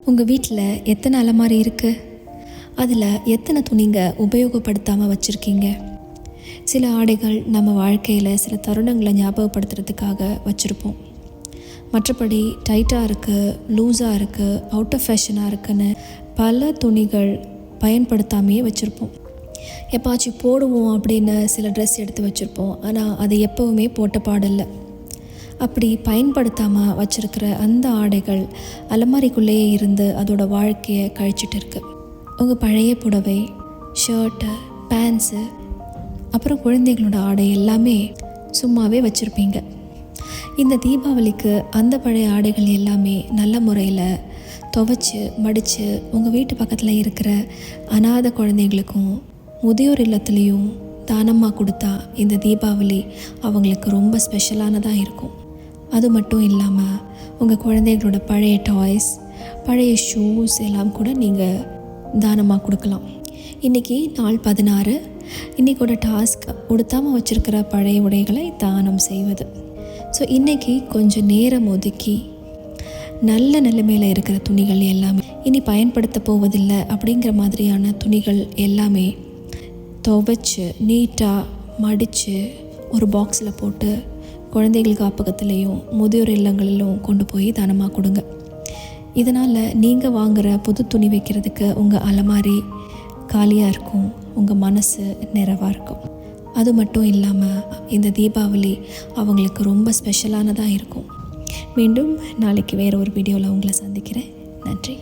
உங்கள் வீட்டில் எத்தனை அலமாரி இருக்குது அதில் எத்தனை துணிங்க உபயோகப்படுத்தாமல் வச்சுருக்கீங்க? சில ஆடைகள் நம்ம வாழ்க்கையில் சில தருணங்களை ஞாபகப்படுத்துறதுக்காக வச்சுருப்போம். மற்றபடி டைட்டாக இருக்குது லூஸாக இருக்குது அவுட் ஆஃப் ஃபேஷனாக இருக்குன்னு பல துணிகள் பயன்படுத்தாமையே வச்சுருப்போம். எப்பாச்சும் போடுவோம் அப்படின்னு சில ட்ரெஸ் எடுத்து வச்சுருப்போம். ஆனால் அது எப்போவுமே போட்ட பாடில்லை. அப்படி பயன்படுத்தாமல் வச்சுருக்கிற அந்த ஆடைகள் அலமாரிக்குள்ளேயே இருந்து அதோட வாழ்க்கையை கழிச்சிட்டு இருக்கு. உங்கள் பழைய புடவை ஷர்ட்டு பேண்ட்ஸு அப்புறம் குழந்தைகளோட ஆடை எல்லாமே சும்மாவே வச்சுருப்பீங்க. இந்த தீபாவளிக்கு அந்த பழைய ஆடைகள் எல்லாமே நல்ல முறையில் துவைச்சு மடித்து உங்கள் வீட்டு பக்கத்தில் இருக்கிற அனாதை குழந்தைங்களுக்கும் முதியோர் இல்லத்துலேயும் தானமாக கொடுத்தா இந்த தீபாவளி அவங்களுக்கு ரொம்ப ஸ்பெஷலானதாக இருக்கும். அது மட்டும் இல்லாமல் உங்கள் குழந்தைகளோட பழைய டாய்ஸ் பழைய ஷூஸ் எல்லாம் கூட நீங்கள் தானமாக கொடுக்கலாம். இன்றைக்கி நாள் பதினாறு. இன்றைக்கோட டாஸ்க் உடுத்தாமல் வச்சுருக்கிற பழைய உடைகளை தானம் செய்வது. ஸோ இன்றைக்கி கொஞ்சம் நேரம் ஒதுக்கி நல்ல நிலைமையில் இருக்கிற துணிகள் எல்லாமே இனி பயன்படுத்த போவதில்லை அப்படிங்கிற மாதிரியான துணிகள் எல்லாமே துவைச்சு நீட்டாக மடித்து ஒரு பாக்ஸில் போட்டு குழந்தைகள் காப்பகத்திலையும் முதியோர் இல்லங்களிலும் கொண்டு போய் தானமாக கொடுங்க. இதனால் நீங்கள் வாங்குகிற புது துணி வைக்கிறதுக்கு உங்கள் அலமாரி காலியாக இருக்கும் உங்கள் மனசு நிறைவாக இருக்கும். அது மட்டும் இல்லாமல் இந்த தீபாவளி அவங்களுக்கு ரொம்ப ஸ்பெஷலானதாக இருக்கும். மீண்டும் நாளைக்கு வேறு ஒரு வீடியோவில் உங்களை சந்திக்கிறேன். நன்றி.